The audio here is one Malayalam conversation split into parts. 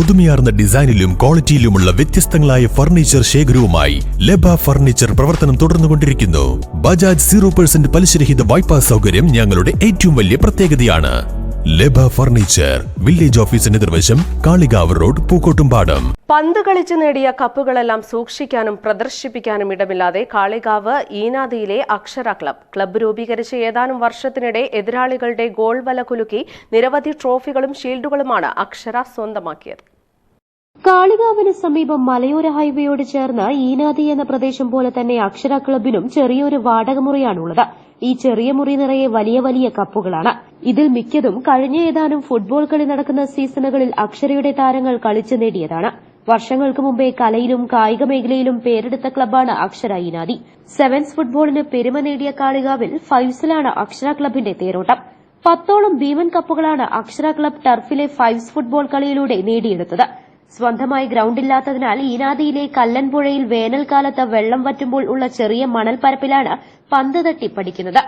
പുതുമയാർന്ന ഡിസൈനിലും ക്വാളിറ്റിയിലുമുള്ള വ്യത്യസ്തങ്ങളായ ഫർണിച്ചർ ശേഖരവുമായി ലബ ഫർണിച്ചർ പ്രവർത്തനം തുടർന്നുകൊണ്ടിരിക്കുന്നു. ബജാജ് സീറോ പെർസെന്റ് പലിശരഹിത വായ്പാ സൗകര്യം ഞങ്ങളുടെ ഏറ്റവും വലിയ പ്രത്യേകതയാണ്. ലബ ഫർണിച്ചർ വില്ലേജ് ഓഫീസിന് എതിർവശം കാളികാവ് റോഡ് പൂക്കോട്ടുംപാടം. പന്ത് കളിച്ച് നേടിയ കപ്പുകളെല്ലാം സൂക്ഷിക്കാനും പ്രദർശിപ്പിക്കാനും ഇടമില്ലാതെ കാളികാവ് ഈനാദിയിലെ അക്ഷര ക്ലബ്. ക്ലബ്ബ് രൂപീകരിച്ച് ഏതാനും വർഷത്തിനിടെ എതിരാളികളുടെ ഗോൾ വല കുലുക്കി നിരവധി ട്രോഫികളും ഷീൽഡുകളുമാണ് അക്ഷര സ്വന്തമാക്കിയത്. കാളികാവിന് സമീപം മലയോര ഹൈവേയോട് ചേർന്ന ഈനാദി എന്ന പ്രദേശം പോലെ തന്നെ അക്ഷര ക്ലബിനും ചെറിയൊരു വാടകമുറിയാണുള്ളത് ഈ ചെറിയ മുറി നിറയെ വലിയ വലിയ കപ്പുകളാണ്. ഇതിൽ മിക്കതും കഴിഞ്ഞ ഏതാനും ഫുട്ബോൾ കളി നടക്കുന്ന സീസണുകളിൽ അക്ഷരയുടെ താരങ്ങൾ കളിച്ചു നേടിയതാണ്. വർഷങ്ങൾക്ക് മുമ്പേ കലയിലും കായിക മേഖലയിലും പേരെടുത്ത ക്ലബ്ബാണ് അക്ഷര ഈനാദി സെവൻസ് ഫുട്ബോളിന് പെരുമ നേടിയ കാളികാവിൽ ഫൈവ്സിലാണ് അക്ഷര ക്ലബിന്റെ തേരോട്ടം. പത്തോളം ഭീമൻ കപ്പുകളാണ് അക്ഷര ക്ലബ് ടർഫിലെ ഫൈവ്സ് ഫുട്ബോൾ കളിയിലൂടെ നേടിയെടുത്തത്. സ്വന്തമായി ഗ്രൌണ്ടില്ലാത്തതിനാൽ ഈനാദിയിലെ കല്ലൻപുഴയിൽ വേനൽക്കാലത്ത് വെള്ളം വറ്റുമ്പോൾ ഉള്ള ചെറിയ മണൽപ്പരപ്പിലാണ് പന്ത് തട്ടി പഠിക്കുന്നത്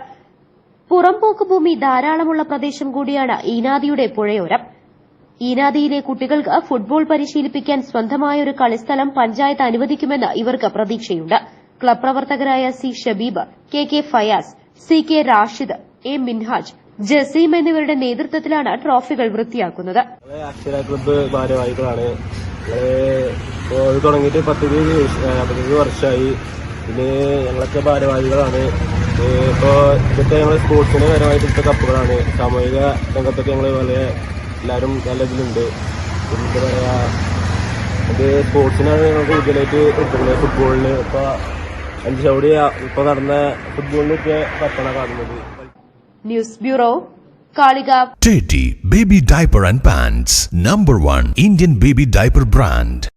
പുറംപോക്ക് ഭൂമി ധാരാളമുള്ള പ്രദേശം കൂടിയാണ് ഈനാദിയുടെ പുഴയോരം. ഈനാദിയിലെ കുട്ടികൾക്ക് ഫുട്ബോൾ പരിശീലിപ്പിക്കാൻ സ്വന്തമായ ഒരു കളിസ്ഥലം പഞ്ചായത്ത് അനുവദിക്കുമെന്ന് ഇവർക്ക് പ്രതീക്ഷയുണ്ട്. ക്ലബ് പ്രവർത്തകരായ C Shabeeb K K Fayas C K Rashid A Minhaj Jaseem എന്നിവരുടെ നേതൃത്വത്തിലാണ് ട്രോഫികൾ വൃത്തിയാക്കുന്നത്. അക്ഷര ക്ലബ്ബ് ഭാരവാഹികളാണ്. തുടങ്ങിയിട്ട് പത്തിരുപത് പതിനഞ്ച് വർഷമായി. പിന്നെ ഞങ്ങളൊക്കെ ഭാരവാഹികളാണ്. ഇപ്പോ ഇതൊക്കെ ഞങ്ങൾ സ്പോർട്സിന് പരമായിട്ട് കപ്പുകളാണ്. സാമൂഹിക രംഗത്തൊക്കെ ഞങ്ങൾ വളരെ എല്ലാവരും നല്ല ഇതിലുണ്ട്. എന്താ പറയാ അത് സ്പോർട്സിനാണ് ഞങ്ങൾ കൂടുതലായിട്ട് എടുക്കുന്നത് ഫുട്ബോളിന് ഇപ്പൊ അഞ്ച് ചവിടി ഇപ്പൊ നടന്ന ഫുട്ബോളിനൊക്കെ കപ്പാണ് കാണുന്നത്. news bureau Kalikavu Teddy Baby Diaper and Pants Number one Indian baby diaper brand